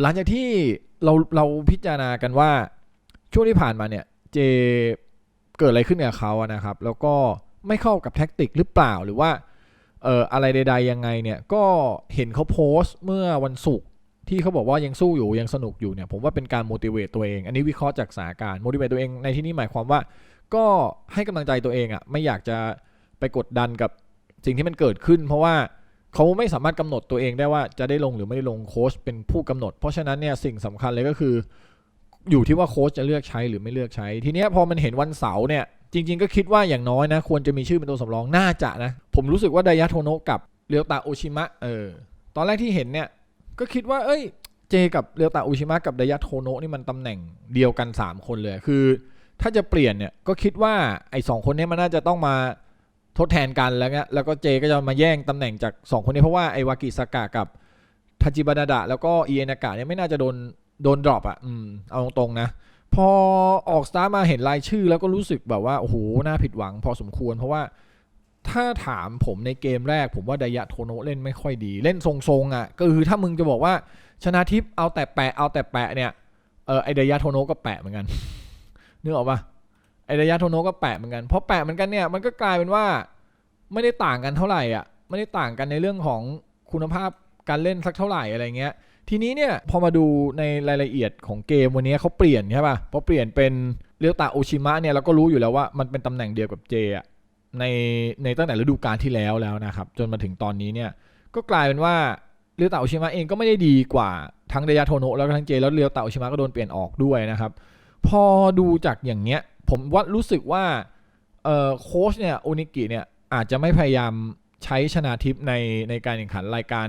หลังจากที่เราเราพิจารณากันว่าช่วงที่ผ่านมาเนี่ยเจเกิดอะไรขึ้นกับเขาอะนะครับ แล้วก็ไม่เข้ากับแท็กติกหรือเปล่าหรือว่าเอ่ออะไรใดๆยังไงเนี่ยก็เห็นเขาโพสต์เมื่อวันศุกร์ที่เขาบอกว่ายังสู้อยู่ยังสนุกอยู่เนี่ยผมว่าเป็นการ motivate ตัวเอง อันนี้วิเคราะห์จากสาการณ์ motivate ตัวเองในที่นี้หมายความว่า ก็ให้กำลังใจตัวเองอะไม่อยากจะไปกดดันกับสิ่งที่มันเกิดขึ้น เพราะว่า เขาไม่สามารถกำหนดตัวเองได้ว่าจะได้ลงหรือไม่ได้ลงโค้ชเป็นผู้กำหนด เพราะฉะนั้นเนี่ยสิ่งสำคัญเลยก็คือ อยู่ที่ว่าโค้ชจะเลือกใช้หรือไม่เลือกใช้ ทีนี้พอมันเห็นวันเสาร์เนี่ยจริง ๆ ก็คิดว่าอย่างน้อยนะควรจะมีชื่อเป็นตัวสำรองน่าจะนะ ผมรู้สึกว่าไดยะโทโนะกับเรียวตาโอชิมะเออตอนแรกที่เห็นเนี่ยก็คิดว่า เอ้ย เจกับเรียวตาโอชิมะกับไดยะโทโนะนี่มันตำแหน่งเดียวกัน 3 คนเลยคือ ถ้าจะเปลี่ยนเนี่ยก็คิดว่าไอ้สองคนนี้มันน่าจะต้องมา ทดแทนกันแล้วเงี้ยแล้วก็เจก็จะมาแย่งตำแหน่งจาก 2 คนนี้เพราะว่าไอวากิสากะกับทาจิบานาดะแล้วก็เอเอนากะเนี่ยไม่น่าจะโดนโดนดรอปอะ อืม เอาตรงๆนะ พอออกสตาร์มาเห็นรายชื่อแล้วก็รู้สึกแบบว่า โอ้โห น่าผิดหวังพอสมควร เพราะว่าถ้าถามผมในเกมแรก ผมว่าไดยะโทโนเล่นไม่ค่อยดี เล่นทรงๆอะ ก็คือถ้ามึงจะบอกว่าชนะทิพย์เอาแต่แปะเอาแต่แปะเนี่ย เออไอไดยะโทโนก็แปะเหมือนกันนึกออกปะ ไอไดยะโทโนะก็แปะเหมือนกันเพราะแปะเหมือนกันเนี่ยมันก็กลายเป็นว่าไม่ได้ต่างกันเท่าไหร่อะไม่ได้ต่างกันในเรื่องของคุณภาพการเล่นสักเท่าไหร่อะไรเงี้ย ทีนี้เนี่ยพอมาดูในรายละเอียดของเกมวันนี้เขาเปลี่ยนใช่ป่ะพอเปลี่ยนเป็นเรียวตาโอชิมะเนี่ยเราก็รู้อยู่แล้วว่ามันเป็นตำแหน่งเดียวกับเจอะในในตั้งแต่ฤดูกาลที่แล้วแล้วนะครับจนมาถึงตอนนี้เนี่ยก็กลายเป็นว่าเรียวตาโอชิมะเองก็ไม่ได้ดีกว่าทั้งเดยาโทโนะแล้วก็ทั้งเจแล้วเรียวตาโอชิมะก็โดนเปลี่ยนออกด้วยนะครับ พอดูจากอย่างเนี้ย ผมว่ารู้สึกว่าเอ่อโค้ชเนี่ยโอนิกิเนี่ยอาจจะไม่พยายามใช้ชนะทิพในในการแข่งขันรายการ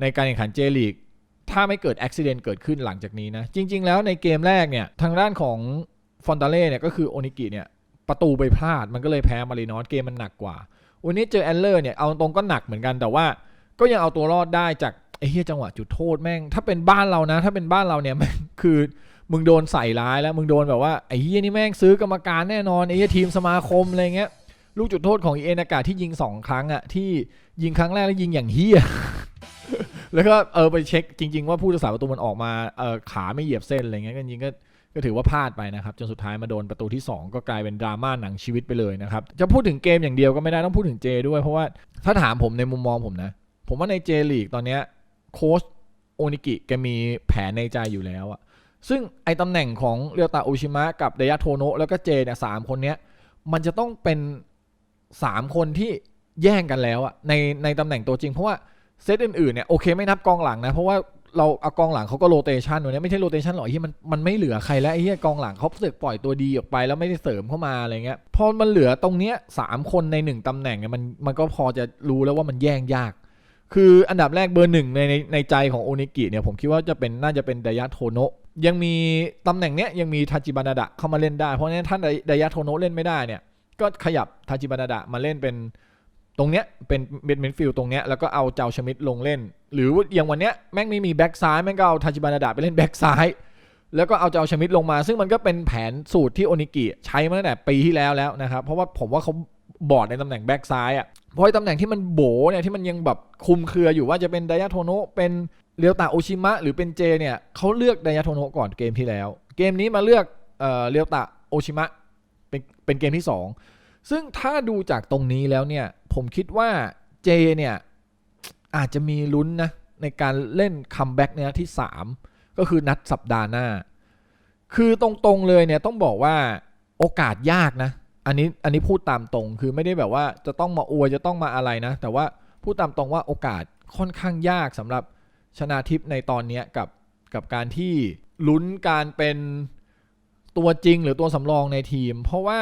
ในการแข่งขันเจลีกถ้าไม่เกิดอุบิเหตุเกิดขึ้นหลังจากนี้นะ จริง ๆ แล้วในเกมแรกเนี่ยทางด้านของฟอนตาเล่เนี่ยก็คือโอนิกิเนี่ยประตูไปพลาดมันก็เลยแพ้มารีนอสเกมมันหนักกว่า วันนี้เจอแอนเลอร์เนี่ยเอาตรงก็หนักเหมือนกันแต่ว่าก็ยังเอาตัวรอดได้จากไอ้เฮียจังหวะจุดโทษแม่ง ถ้าเป็นบ้านเรานะ ถ้าเป็นบ้านเราเนี่ยแม่งคือ มึงโดนใส่ร้ายแล้วมึงโดนแบบว่าไอ้เฮียนี่แม่งซื้อกรรมการแน่นอนไอ้เฮียทีมสมาคมอะไรเงี้ยลูกจุดโทษของเอ็นากาที่ยิงสองครั้งอะที่ยิงครั้งแรกแล้วยิงอย่างเฮียแล้วก็เออไปเช็คจริง ๆ ว่าผู้รักษาประตูมันออกมาเออขาไม่เหยียบเส้นอะไรเงี้ยก็จริงก็ก็ถือว่าพลาดไปนะครับ จนสุดท้ายมาโดนประตูที่ 2 ก็กลายเป็นดราม่าหนังชีวิตไปเลยนะครับ จะพูดถึงเกมอย่างเดียวก็ไม่ได้ต้องพูดถึงเจด้วย เพราะว่าถ้าถามผมในมุมมองผมนะ ผมว่าในเจลีกตอนเนี้ยโค้ชโอนิกิแกมีแผนในใจอยู่แล้วอะ ซึ่งไอตำแหน่งของเรียวตาโอชิมะกับเดยะโทโนะแล้วก็เจเนี่ยสามคนเนี้ยมันจะต้องเป็นสามคนที่แย่งกันแล้วอะในในตำแหน่งตัวจริง เพราะว่าเซตอื่นๆเนี่ยโอเคไม่นับกองหลังนะ เพราะว่าเราเอากองหลังเขาก็โรเตชันตัวนี้ไม่ใช่โรเตชันหรอกที่มันมันไม่เหลือใครแล้วไอ้เหี้ยกองหลังเขาเสือกปล่อยตัวดีออกไปแล้วไม่ได้เสริมเข้ามาอะไรเงี้ยพอมันเหลือตรงเนี้ยสามคนในหนึ่งตำแหน่งเนี่ยมันมันก็พอจะรู้แล้วว่ามันแย่งยาก คืออันดับแรกเบอร์หนึ่งในในในใจของโอนิกิเนี่ยผมคิดว่าจะเป็นน่าจะเป็นไดยะโทโนะ ยังมีตำแหน่งเนี้ยยังมีทาจิบานาดะเข้ามาเล่นได้ เพราะฉะนั้นท่านไดยะโทโนะเล่นไม่ได้เนี่ย ก็ขยับทาจิบานาดะมาเล่นเป็นตรงเนี้ยเป็นเบดมิดฟิลตรงเนี้ยแล้วก็เอาเจ้าชมิดลงเล่น หรืออย่างวันเนี้ยแม่งไม่มีแบ็กซ้ายแม่งก็เอาทาจิบานาดะไปเล่นแบ็กซ้ายแล้วก็เอาเจ้าชมิดลงมา ซึ่งมันก็เป็นแผนสูตรที่โอนิกิใช้มาตั้งแต่ปีที่แล้วแล้วนะครับเพราะว่าผมว่าเขาบอดในตำแหน่งแบ็กซ้ายอะเพราะตำแหน่งที่มันโบเนี่ยที่มันยังแบบคุมเครืออยู่ว่าจะเป็นไดยะโทโนะเป็น เรียวตาโอชิมะหรือเป็นเจเนี่ยเขาเลือกไดยะโทโนะก่อนเกมที่แล้ว เกมนี้มาเลือกเรียวตาโอชิมะเป็นเป็นเกมที่สองซึ่งถ้าดูจากตรงนี้แล้วเนี่ยผมคิดว่าเจเนี่ยอาจจะมีลุ้นนะในการเล่นคัมแบ็กเนี่ยที่ 3 ก็คือนัดสัปดาห์หน้า คือตรงๆเลยเนี่ยต้องบอกว่าโอกาสยากนะ อันนี้อันนี้พูดตามตรงคือไม่ได้แบบว่าจะต้องมาอวยจะต้องมาอะไรนะ แต่ว่าพูดตามตรงว่าโอกาสค่อนข้างยากสำหรับ ชนาทิพย์ในตอนนี้กับกับการที่ลุ้นการเป็นตัวจริงหรือตัวสำรองในทีม เพราะว่า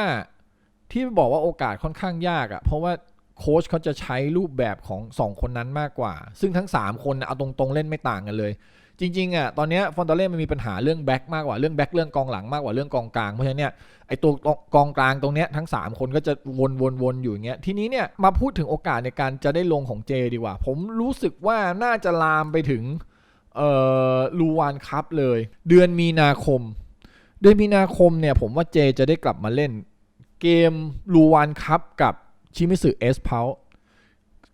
ที่บอกว่าโอกาสค่อนข้างยากอะ่ะเพราะว่าโค้ชเขาจะใช้รูปแบบของ 2 คนนั้นมากกว่า ซึ่งทั้ง 3 คนเอาตรงๆเล่นไม่ต่างกันเลย จริงๆอะตอนนี้ฟอนตาเล่มันมีปัญหาเรื่องแบ็กมากกว่าเรื่องแบ็กเรื่องกองหลังมากกว่าเรื่องกองกลางเพราะฉะนั้นเนี่ยไอตัวกองกลางตรงเนี้ยทั้ง 3 คนก็จะวนๆๆอยู่อย่างเงี้ยทีนี้เนี่ยมาพูดถึงโอกาสในการจะได้ลงของเจดีกว่า ผมรู้สึกว่าน่าจะลามไปถึงเอ่อลูวานคัพเลย เดือนมีนาคม เดือนมีนาคมเนี่ยผมว่าเจจะได้กลับมาเล่น เกมลูวานคัพกับชิมิสึเอสเพา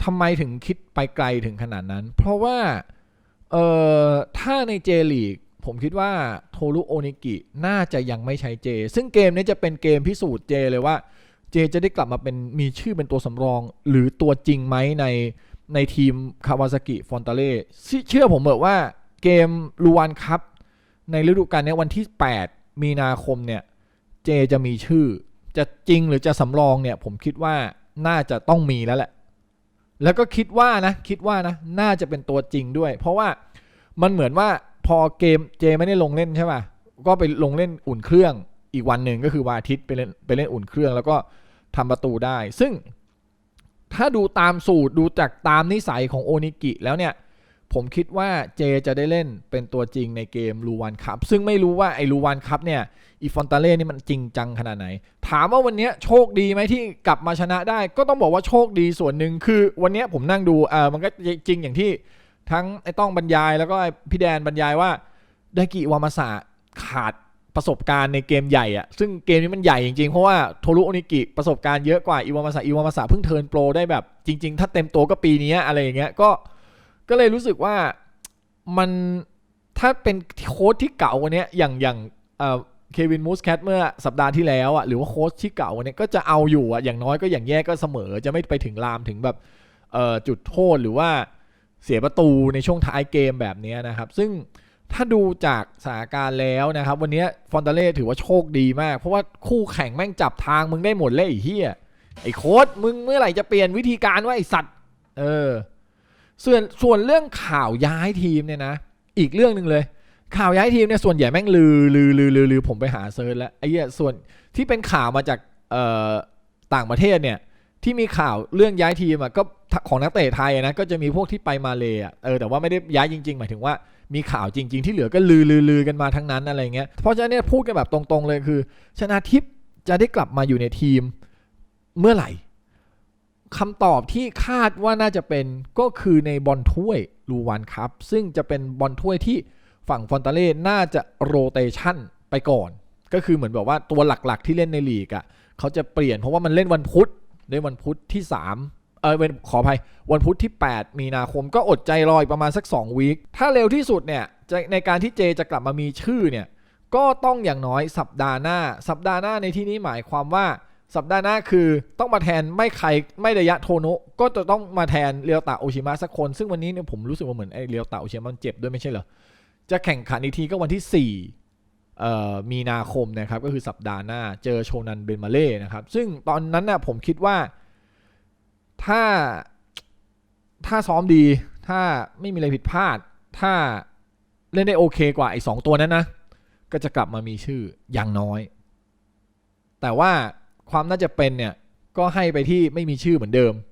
ทำไมถึงคิดไปไกลถึงขนาดนั้น เพราะว่า เอ่อถ้าในเจลีกผมคิดว่าโทรุโอนิกิน่าจะยังไม่ใช้เจ ซึ่งเกมนี้จะเป็นเกมพิสูจน์เจเลยว่าเจจะได้กลับมาเป็นมีชื่อเป็นตัวสำรอง หรือตัวจริงไหมในในทีมคาวาซากิฟอนตาเล่เชื่อผมเถอะว่าเกมลูวานคัพในฤดูกาลนี้วันที่ 8 มีนาคมเนี่ยเจจะมีชื่อ จะจริงหรือจะสำรองเนี่ยผมคิดว่าน่าจะต้องมีแล้วแหละ แล้วก็คิดว่านะคิดว่านะน่าจะเป็นตัวจริงด้วย เพราะว่ามันเหมือนว่าพอเกมเจไม่ได้ลงเล่นใช่ป่ะก็ไปลงเล่นอุ่นเครื่องอีกวันหนึ่งก็คือวันอาทิตย์ไปเล่นไปเล่นอุ่นเครื่อง แล้วก็ทำประตูได้ ซึ่งถ้าดูตามสูตรดูจากตามนิสัยของโอนิกิแล้วเนี่ย ผมคิดว่าเจจะได้เล่นเป็นตัวจริงในเกมลูวานคัพซึ่งไม่รู้ว่าไอ้ลูวานคัพเนี่ยอีฟอนตาเล่นี่มันจริงจังขนาดไหน ถามว่าวันนี้โชคดีไหมที่กลับมาชนะได้ ก็ต้องบอกว่าโชคดีส่วนหนึ่งคือวันนี้ผมนั่งดูเออมันก็จริงอย่างที่ทั้งไอ้ต้องบรรยายแล้วก็พี่แดนบรรยายว่าไดกิวามาสะขาดประสบการณ์ในเกมใหญ่อะซึ่งเกมนี้มันใหญ่จริงๆ เพราะว่าโทรุโอนิกิประสบการณ์เยอะกว่าอีวามาสะอีวามาสะเพิ่งเทิร์นโปรได้แบบจริง ๆ ถ้าเต็มตัวก็ปีนี้อะไรอย่างเงี้ยก็ ก็เลยรู้สึกว่ามันถ้าเป็นโค้ชที่เก่ากว่านี้อย่างอย่างเอ่อเควินมูสแคทเมื่อสัปดาห์ที่แล้วอะหรือว่าโค้ชที่เก่ากว่านี้ก็จะเอาอยู่อะอย่างน้อยก็อย่างแย่ก็เสมอ จะไม่ไปถึงลามถึงแบบเอ่อจุดโทษหรือว่าเสียประตูในช่วงท้ายเกมแบบนี้นะครับ ซึ่งถ้าดูจากสถานการณ์แล้วนะครับ วันนี้ฟอนตาเล่ถือว่าโชคดีมาก เพราะว่าคู่แข่งแม่งจับทางมึงได้หมดเลยไอ้เหี้ยไอ้โค้ชมึงเมื่อไหร่จะเปลี่ยนวิธีการว่าไอ้สัตว์ เออ ส่วนส่วนเรื่องข่าวย้ายทีมเนี่ยนะ อีกเรื่องหนึ่งเลย ข่าวย้ายทีมเนี่ยส่วนใหญ่แม่งลือลือลือลือลือผมไปหาเซิร์ชแล้วไอ้เหี้ยส่วนที่เป็นข่าวมาจากเอ่อต่างประเทศเนี่ยที่มีข่าวเรื่องย้ายทีมอะก็ของนักเตะไทยนะก็จะมีพวกที่ไปมาเลยอะเออแต่ว่าไม่ได้ย้ายจริง ๆ หมายถึงว่ามีข่าวจริง ๆ ที่เหลือก็ลือลือลือกันมาทั้งนั้นอะไรเงี้ยเพราะฉะนั้นเนี่ยพูดกันแบบตรงๆเลยคือ ชนะทิพย์จะได้กลับมาอยู่ในทีมเมื่อไหร่ คำตอบที่คาดว่าน่าจะเป็นก็คือในบอลถ้วยลูวานครับ ซึ่งจะเป็นบอลถ้วยที่ฝั่งฟอนตาเล่น่าจะโรเตชันไปก่อน ก็คือเหมือนแบบว่าตัวหลักๆที่เล่นในลีกอะเขาจะเปลี่ยนเพราะว่ามันเล่นวันพุธในวันพุธที่3เออเป็นขออภัยวันพุธที่ 8 มีนาคมก็อดใจรออีกประมาณสัก 2 วีคถ้าเร็วที่สุดเนี่ยในการที่เจจะกลับมามีชื่อเนี่ยก็ต้องอย่างน้อยสัปดาห์หน้า สัปดาห์หน้าในที่นี้หมายความว่า สัปดาห์หน้าคือต้องมาแทนไม่ใครไม่ระยะโทโนะก็จะต้องมาแทนเรียวตะโอชิมะสักคน ซึ่งวันนี้เนี่ยผมรู้สึกว่าเหมือนไอเรียวตะโอชิมะมันเจ็บด้วยไม่ใช่เหรอ จะแข่งขันอีกทีก็วันที่4มีนาคมนะครับก็คือสัปดาห์หน้าเจอโชนันเบนมาเล่นะครับ ซึ่งตอนนั้นน่ะผมคิดว่าถ้าถ้าซ้อมดีถ้าไม่มีอะไรผิดพลาด ถ้าเล่นได้โอเคกว่าไอ้สองตัวนั้นนะ ก็จะกลับมามีชื่ออย่างน้อย แต่ว่า ความน่าจะเป็นเนี่ยก็ให้ไปที่ไม่มีชื่อเหมือนเดิม